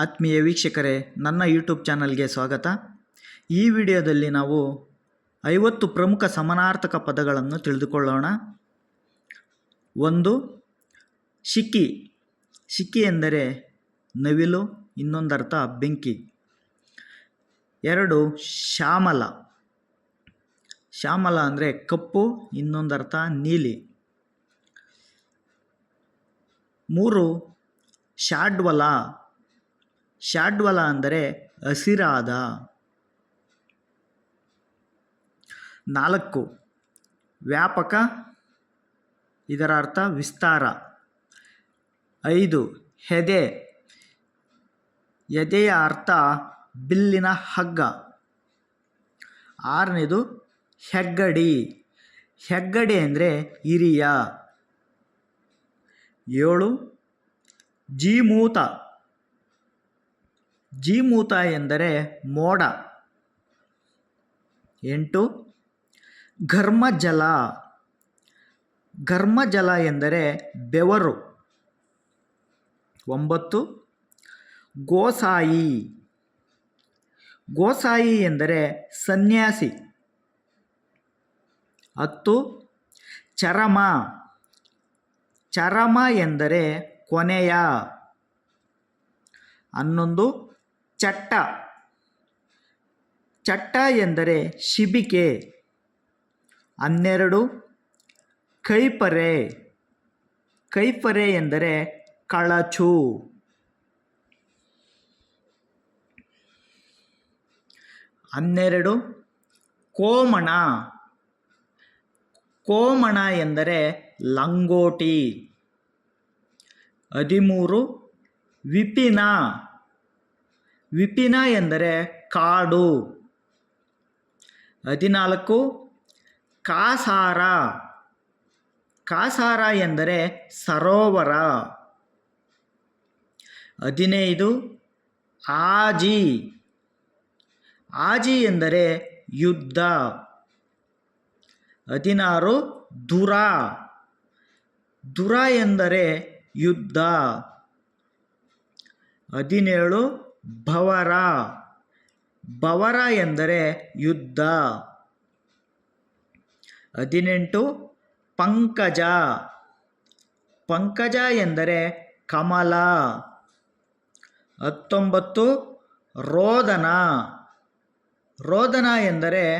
ಆತ್ಮೀಯ ವೀಕ್ಷಕರೇ, ನನ್ನ ಯೂಟ್ಯೂಬ್ ಚಾನಲ್ಗೆ ಸ್ವಾಗತ. ಈ ವಿಡಿಯೋದಲ್ಲಿ ನಾವು ಐವತ್ತು ಪ್ರಮುಖ ಸಮಾನಾರ್ಥಕ ಪದಗಳನ್ನು ತಿಳಿದುಕೊಳ್ಳೋಣ. ಒಂದು, ಶಿಕ್ಕಿ. ಶಿಕ್ಕಿ ಎಂದರೆ ನವಿಲು, ಇನ್ನೊಂದರ್ಥ ಬೆಂಕಿ. ಎರಡು, ಶ್ಯಾಮಲ. ಶ್ಯಾಮಲ ಅಂದರೆ ಕಪ್ಪು, ಇನ್ನೊಂದರ್ಥ ನೀಲಿ. ಮೂರು, ಶಾಡ್ವಲ. ಶಾಡ್ವಲ ಅಂದರೆ ಹಸಿರಾದ. ನಾಲ್ಕು, ವ್ಯಾಪಕ ಇದರ ಅರ್ಥ ವಿಸ್ತಾರ. ಐದು, ಹೆದೆ. ಎದೆಯ ಅರ್ಥ ಬಿಲ್ಲಿನ ಹಗ್ಗ. ಆರನೇದು, ಹೆಗ್ಗಡಿ. ಹೆಗ್ಗಡಿ ಅಂದರೆ ಹಿರಿಯ. ಏಳು, ಜೀಮೂತ. ಜೀಮೂತ ಎಂದರೆ ಮೋಡ. ಎಂಟು, ಘರ್ಮಜಲ. ಘರ್ಮಜಲ ಎಂದರೆ ಬೆವರು. ಒಂಬತ್ತು, ಗೋಸಾಯಿ. ಗೋಸಾಯಿ ಎಂದರೆ ಸನ್ಯಾಸಿ. ಹತ್ತು, ಚರಮ. ಚರಮ ಎಂದರೆ ಕೊನೆಯ. ಹನ್ನೊಂದು ಚಟ್ಟ. ಚಟ್ಟ ಎಂದರೆ ಶಿಬಿಕೆ. ಹನ್ನೆರಡು, ಕೈಪರೆ. ಕೈಪರೆ ಎಂದರೆ ಕಳಚು. ಹನ್ನೆರಡು, ಕೋಮಣ. ಕೋಮಣ ಎಂದರೆ ಲಂಗೋಟಿ. ಹದಿಮೂರು, ವಿಪಿನ. ವಿಪಿನ ಎಂದರೆ ಕಾಡು. ಹದಿನಾಲ್ಕು, ಕಾಸಾರ. ಕಾಸಾರ ಎಂದರೆ ಸರೋವರ. ಹದಿನೈದು, ಆಜಿ. ಆಜಿ ಎಂದರೆ ಯುದ್ಧ. ಹದಿನಾರು, ದುರ. ದುರ ಎಂದರೆ ಯುದ್ಧ. ಹದಿನೇಳು ಭವರ. ಭವರ ಎಂದರೆ ಯುದ್ಧ. ಹದಿನೆಂಟು, ಪಂಕಜ. ಪಂಕಜ ಎಂದರೆ ಕಮಲ. ಹತ್ತೊಂಬತ್ತು, ರೋದನ. ರೋದನ ಎಂದರೆ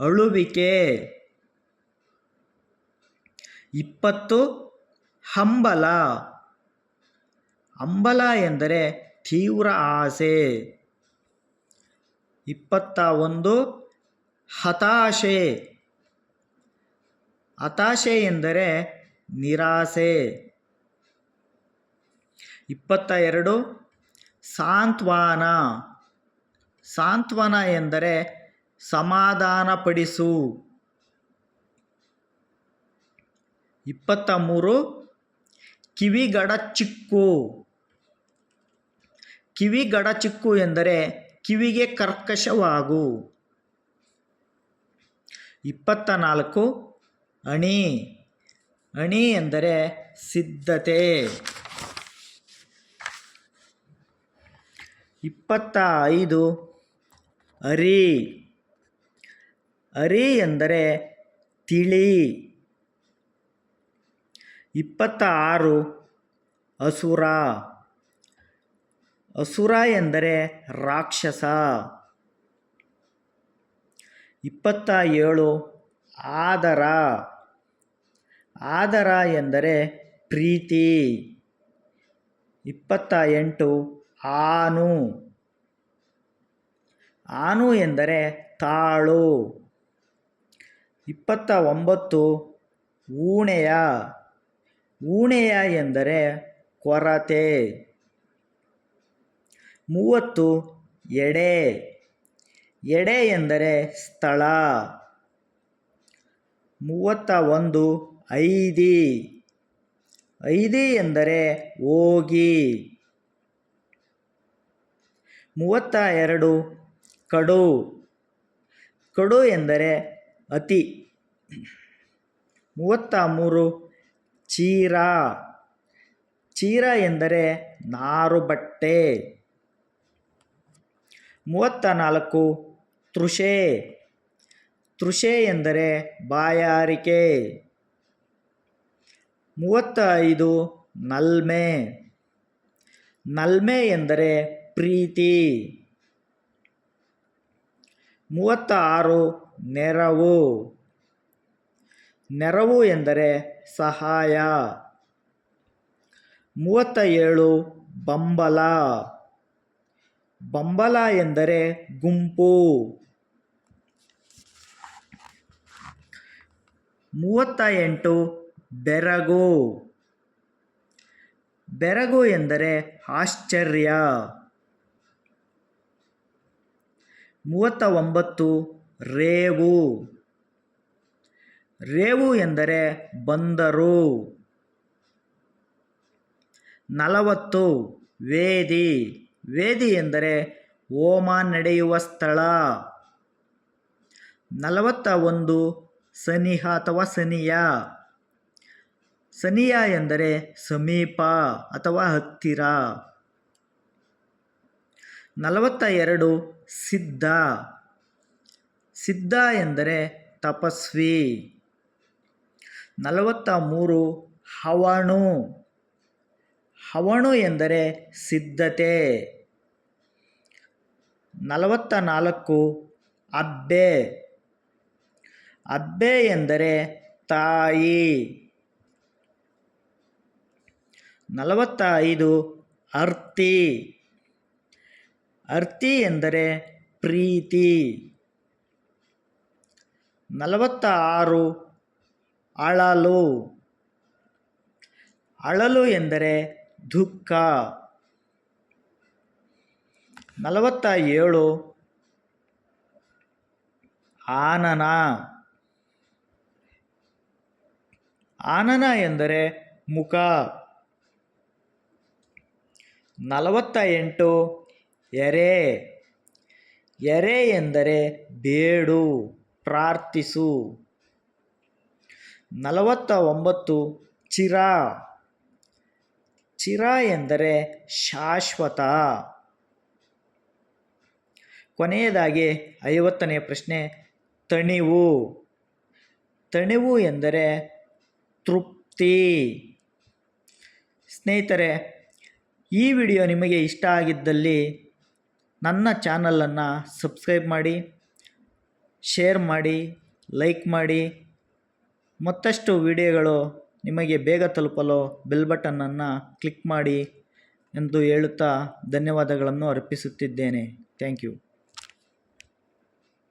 ಅಳುವಿಕೆ. ಇಪ್ಪತ್ತು, ಹಂಬಲ. ಹಂಬಲ ಎಂದರೆ ತೀವ್ರ ಆಸೆ. ಇಪ್ಪತ್ತ ಒಂದು ಹತಾಶೆ. ಹತಾಶೆ ಎಂದರೆ ನಿರಾಸೆ. ಇಪ್ಪತ್ತ ಎರಡು ಸಾಂತ್ವನ. ಸಾಂತ್ವನ ಎಂದರೆ ಸಮಾಧಾನಪಡಿಸು. ಇಪ್ಪತ್ತ ಮೂರು ಕಿವಿಗಡಚಿಕ್ಕು ಕಿವಿಗಡಚಿಕ್ಕು ಎಂದರೆ ಕಿವಿಗೆ ಕರ್ಕಶವಾಗು. ಇಪ್ಪತ್ತ ನಾಲ್ಕು ಅಣಿ. ಅಣಿ ಎಂದರೆ ಸಿದ್ಧತೆ. ಇಪ್ಪತ್ತ ಐದು ಅರಿ. ಅರಿ ಎಂದರೆ ತಿಳಿ. ಇಪ್ಪತ್ತ ಆರು ಅಸುರ. ಅಸುರ ಎಂದರೆ ರಾಕ್ಷಸ. ಇಪ್ಪತ್ತ ಏಳು, ಆದರ. ಆದರ ಎಂದರೆ ಪ್ರೀತಿ. ಇಪ್ಪತ್ತ ಎಂಟು, ಆನು. ಆನು ಎಂದರೆ ತಾಳು. ಇಪ್ಪತ್ತ ಒಂಬತ್ತು, ಊಣೆಯ. ಊಣೆಯ ಎಂದರೆ ಕೊರತೆ. ಮೂವತ್ತು ಎಡೆ. ಎಡೆ ಎಂದರೆ ಸ್ಥಳ. ಮೂವತ್ತ ಒಂದು ಐದಿ. ಐದಿ ಎಂದರೆ ಹೋಗಿ. ಮೂವತ್ತ ಎರಡು ಕಡು. ಕಡು ಎಂದರೆ ಅತಿ. ಮೂವತ್ತ ಮೂರು ಚೀರ. ಚೀರ ಎಂದರೆ ನಾರು ಬಟ್ಟೆ ಮೂವತ್ತ ನಾಲ್ಕು ತೃಷೆ. ತೃಷೆ ಎಂದರೆ ಬಾಯಾರಿಕೆ. ಮೂವತ್ತ ಐದು ನಲ್ಮೆ. ನಲ್ಮೆ ಎಂದರೆ ಪ್ರೀತಿ. ಮೂವತ್ತ ಆರು ನೆರವು. ನೆರವು ಎಂದರೆ ಸಹಾಯ. ಮೂವತ್ತ ಏಳು ಬಂಬಲ. ಬಂಬಲ ಎಂದರೆ ಗುಂಪು. ಮೂವತ್ತ ಎಂಟು ಬೆರಗು. ಬೆರಗು ಎಂದರೆ ಆಶ್ಚರ್ಯ. ಮೂವತ್ತ ಒಂಬತ್ತು ರೇವು. ರೇವು ಎಂದರೆ ಬಂದರು. ನಲವತ್ತು ವೇದಿ. ವೇದಿ ಎಂದರೆ ಹೋಮ ನಡೆಯುವ ಸ್ಥಳ. ನಲವತ್ತ ಒಂದು ಸನಿಹ ಅಥವಾ ಸನಿಯ. ಸನಿಯ ಎಂದರೆ ಸಮೀಪ ಅಥವಾ ಹತ್ತಿರ. ನಲವತ್ತ ಎರಡು ಸಿದ್ಧ. ಸಿದ್ಧ ಎಂದರೆ ತಪಸ್ವಿ. ನಲವತ್ತ ಮೂರು ಹವಣು. ಹವಣು ಎಂದರೆ ಸಿದ್ಧತೆ. ನಲವತ್ತ ನಾಲ್ಕು ಅಬ್ಬೆ. ಅಬ್ಬೆ ಎಂದರೆ ತಾಯಿ. ನಲವತ್ತ ಐದು ಅರ್ತಿ. ಅರ್ತಿ ಎಂದರೆ ಪ್ರೀತಿ. ನಲವತ್ತ ಆರು ಅಳಲು. ಅಳಲು ಎಂದರೆ ದುಃಖ ನಲವತ್ತ ಏಳು ಆನನ. ಆನನ ಎಂದರೆ ಮುಖ. ನಲವತ್ತ ಎಂಟು ಎರೆ. ಎರೆ ಎಂದರೆ ಬೇಡು, ಪ್ರಾರ್ಥಿಸು. ನಲವತ್ತ ಒಂಬತ್ತು ಚಿರ. ಚಿರ ಎಂದರೆ ಶಾಶ್ವತ. ಕೊನೆಯದಾಗಿ ಐವತ್ತನೆಯ ಪ್ರಶ್ನೆ, ತಣಿವು. ತಣಿವು ಎಂದರೆ ತೃಪ್ತಿ. ಸ್ನೇಹಿತರೆ, ಈ ವಿಡಿಯೋ ನಿಮಗೆ ಇಷ್ಟ ಆಗಿದ್ದಲ್ಲಿ ನನ್ನ ಚಾನಲನ್ನು ಸಬ್ಸ್ಕ್ರೈಬ್ ಮಾಡಿ, ಶೇರ್ ಮಾಡಿ, ಲೈಕ್ ಮಾಡಿ. ಮತ್ತಷ್ಟು ವಿಡಿಯೋಗಳು ನಿಮಗೆ ಬೇಗ ತಲುಪಲು ಬೆಲ್ ಬಟನನ್ನು ಕ್ಲಿಕ್ ಮಾಡಿ ಎಂದು ಹೇಳುತ್ತಾ ಧನ್ಯವಾದಗಳನ್ನು ಅರ್ಪಿಸುತ್ತಿದ್ದೇನೆ. Thank you